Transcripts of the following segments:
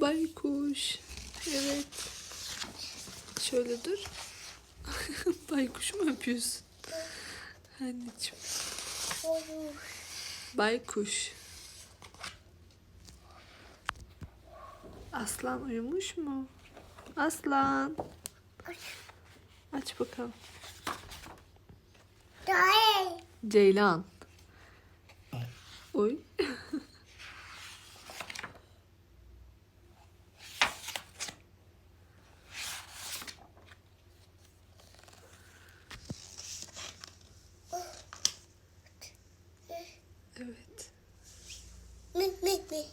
Baykuş. Evet. Şöyle dur. Baykuş mu öpüyorsun? Anneciğim. Baykuş. Aslan uyumuş mu? Aslan. Aç bakalım. Ceylan. Oy. Evet. Mi mi mi.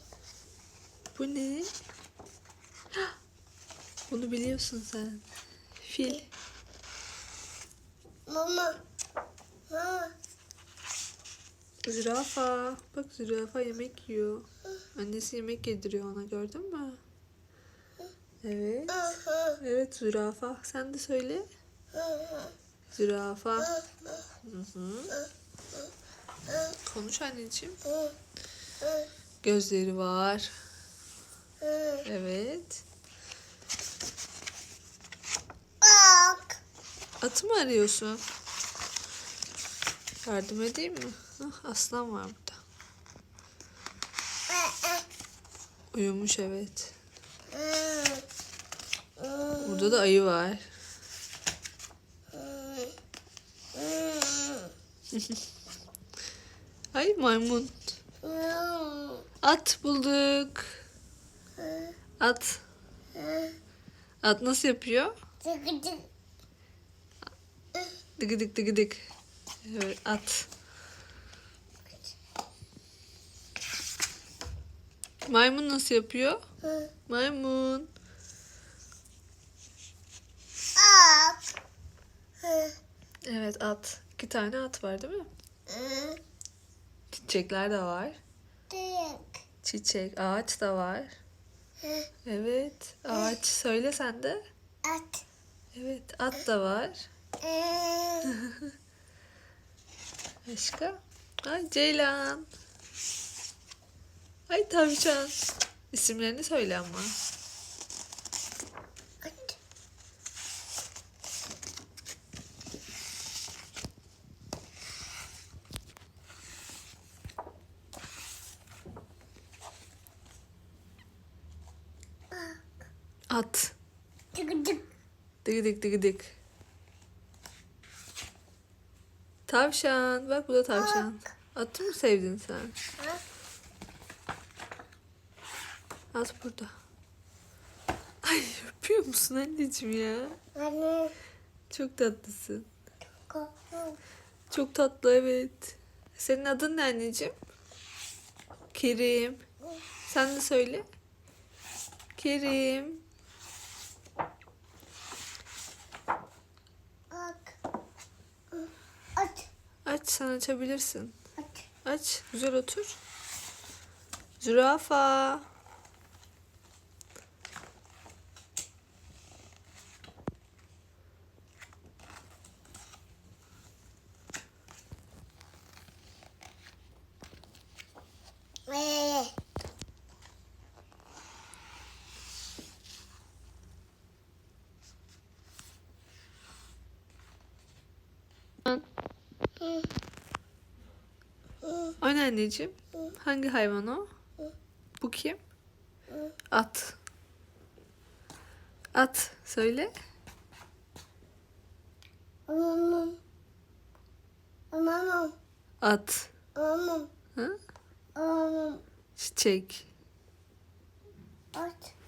Bu ne? Bunu biliyorsun sen. Fil. Mama. Mama. Zürafa. Bak zürafa yemek yiyor. Annesi yemek yediriyor ona gördün mü? Evet. Evet zürafa. Sen de söyle. Zürafa. Hı hı. Konuş anneciğim. Gözleri var. Evet. Bak. Atı mı arıyorsun? Yardım edeyim mi? Hah, aslan var burada. Uyumuş evet. Burada da ayı var. Ay maymun. At bulduk. Hı. At. Hı. At nasıl yapıyor? Tık. Dıgıdık dıgıdık. Evet at. Maymun nasıl yapıyor? Maymun. Hı. Evet at. İki tane at var değil mi? Çiçekler de var. Tık. Çiçek, ağaç da var. Evet. Ağaç söyle sen de. At. Evet. At da var. Başka? Ay Ceylan. Ay tavşan. İsimlerini söyle ama. At. Tık tık. Dıgıdık dıgıdık. Tavşan. Bak bu da tavşan. Atı mı sevdin sen? At burada. Ay öpüyor musun anneciğim ya? Anne. Çok tatlısın. Çok tatlı evet. Senin adın ne anneciğim? Kerim. Sen de söyle. Kerim. Bak. At. Aç sen açabilirsin. At. Aç. Güzel otur. Zürafa. Ee. O ne anneciğim? Hangi hayvan o? Bu kim? At. At. Söyle. At. Aman. Çiçek. At.